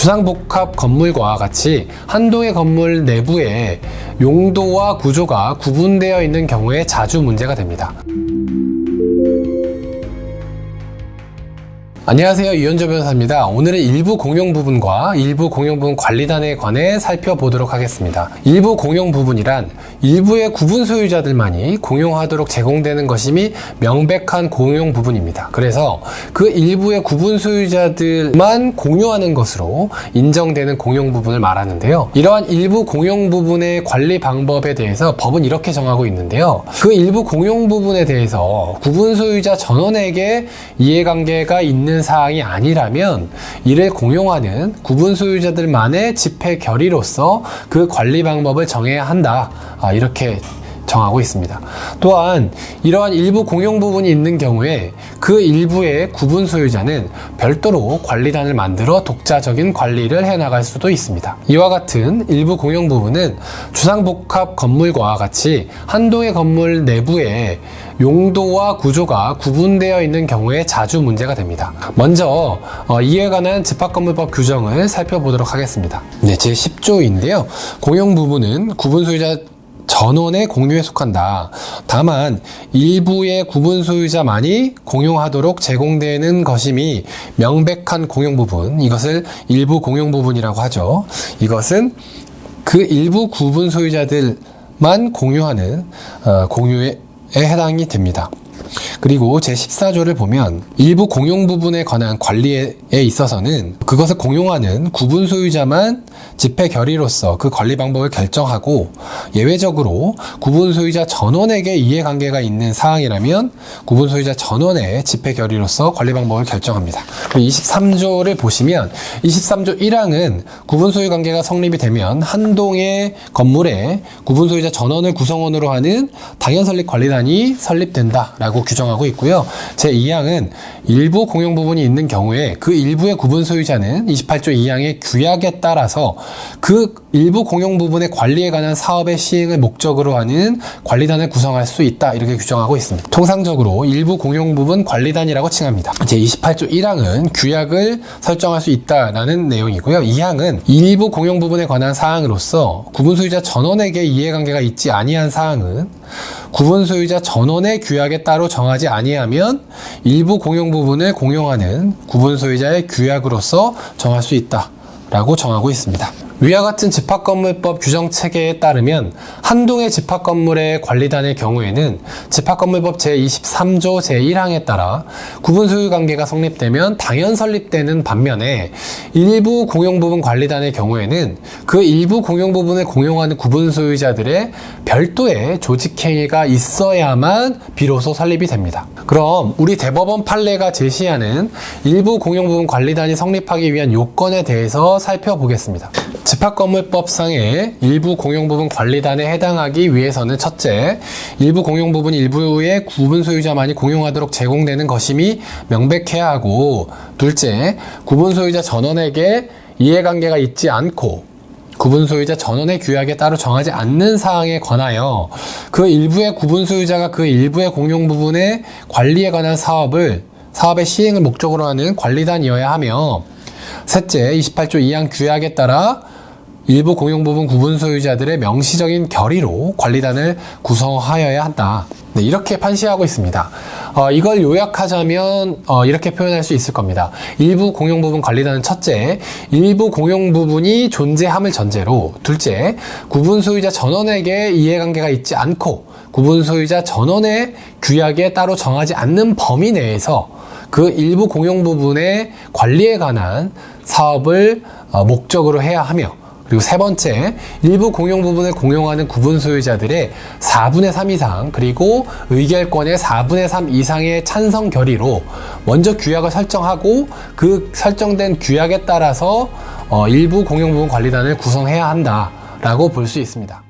주상복합 건물과 같이 한 동의 건물 내부에 용도와 구조가 구분되어 있는 경우에 자주 문제가 됩니다. 안녕하세요. 이현조 변호사입니다. 오늘은 일부 공용 부분과 일부 공용 부분 관리단에 관해 살펴보도록 하겠습니다. 일부 공용 부분이란 일부의 구분 소유자들만이 공용하도록 제공되는 것임이 명백한 공용 부분입니다. 그래서 그 일부의 구분 소유자들만 공유하는 것으로 인정되는 공용 부분을 말하는데요. 이러한 일부 공용 부분의 관리 방법에 대해서 법은 이렇게 정하고 있는데요. 그 일부 공용 부분에 대해서 구분 소유자 전원에게 이해관계가 있는 사항이 아니라면 이를 공용하는 구분 소유자들만의 집회 결의로서 그 관리 방법을 정해야 한다. 아, 이렇게 정하고 있습니다. 또한 이러한 일부 공용 부분이 있는 경우에 그 일부의 구분 소유자는 별도로 관리단을 만들어 독자적인 관리를 해나갈 수도 있습니다. 이와 같은 일부 공용 부분은 주상복합 건물과 같이 한 동의 건물 내부에 용도와 구조가 구분되어 있는 경우에 자주 문제가 됩니다. 먼저 어, 이에 관한 집합건물법 규정을 살펴보도록 하겠습니다. 네, 제 10조인데요. 공용 부분은 구분 소유자 전원의 공유에 속한다. 다만 일부의 구분 소유자만이 공용하도록 제공되는 것임이 명백한 공용 부분. 이것을 일부 공용 부분이라고 하죠. 이것은 그 일부 구분 소유자들만 공유하는 어, 공유에 해당이 됩니다. 그리고 제14조를 보면 일부 공용 부분에 관한 관리에 있어서는 그것을 공용하는 구분 소유자만 집회 결의로서 그 관리 방법을 결정하고 예외적으로 구분 소유자 전원에게 이해관계가 있는 사항이라면 구분 소유자 전원의 집회 결의로서 관리 방법을 결정합니다. 그리고 23조를 보시면 23조 1항은 구분 소유 관계가 성립이 되면 한 동의 건물에 구분 소유자 전원을 구성원으로 하는 당연 설립 관리단이 설립된다라고 규정하고 있고요. 제 2항은 일부 공용 부분이 있는 경우에 그 일부의 구분 소유자는 28조 2항의 규약에 따라서 그 일부 공용 부분의 관리에 관한 사업의 시행을 목적으로 하는 관리단을 구성할 수 있다 이렇게 규정하고 있습니다. 통상적으로 일부 공용 부분 관리단이라고 칭합니다. 제 28조 1항은 규약을 설정할 수 있다라는 내용이고요. 2항은 일부 공용 부분에 관한 사항으로서 구분 소유자 전원에게 이해관계가 있지 아니한 사항은 구분 소유자 전원의 규약에 따로 정하지 아니하면 일부 공용 부분을 공용하는 구분 소유자의 규약으로서 정할 수 있다라고 정하고 있습니다. 위와 같은 집합건물법 규정 체계에 따르면 한동의 집합건물의 관리단의 경우에는 집합건물법 제23조 제1항에 따라 구분소유 관계가 성립되면 당연 설립되는 반면에 일부 공용부분 관리단의 경우에는 그 일부 공용부분을 공용하는 구분소유자들의 별도의 조직행위가 있어야만 비로소 설립이 됩니다. 그럼 우리 대법원 판례가 제시하는 일부 공용부분 관리단이 성립하기 위한 요건에 대해서 살펴보겠습니다. 집합건물법상의 일부 공용부분 관리단에 해당하기 위해서는 첫째, 일부 공용부분 일부의 구분 소유자만이 공용하도록 제공되는 것임이 명백해야 하고, 둘째, 구분 소유자 전원에게 이해관계가 있지 않고 구분 소유자 전원의 규약에 따로 정하지 않는 사항에 관하여 그 일부의 구분 소유자가 그 일부의 공용 부분의 관리에 관한 사업을 사업의 시행을 목적으로 하는 관리단이어야 하며 셋째, 28조 2항 규약에 따라 일부 공용 부분 구분 소유자들의 명시적인 결의로 관리단을 구성하여야 한다. 네, 이렇게 판시하고 있습니다. 어, 이걸 요약하자면 어, 이렇게 표현할 수 있을 겁니다. 일부 공용 부분 관리단은 첫째, 일부 공용 부분이 존재함을 전제로 둘째, 구분 소유자 전원에게 이해관계가 있지 않고 구분 소유자 전원의 규약에 따로 정하지 않는 범위 내에서 그 일부 공용 부분의 관리에 관한 사업을 어, 목적으로 해야 하며 그리고 세 번째, 일부 공용 부분을 공용하는 구분 소유자들의 4분의 3 이상, 그리고 의결권의 4분의 3 이상의 찬성 결의로 먼저 규약을 설정하고 그 설정된 규약에 따라서 어, 일부 공용 부분 관리단을 구성해야 한다라고 볼 수 있습니다.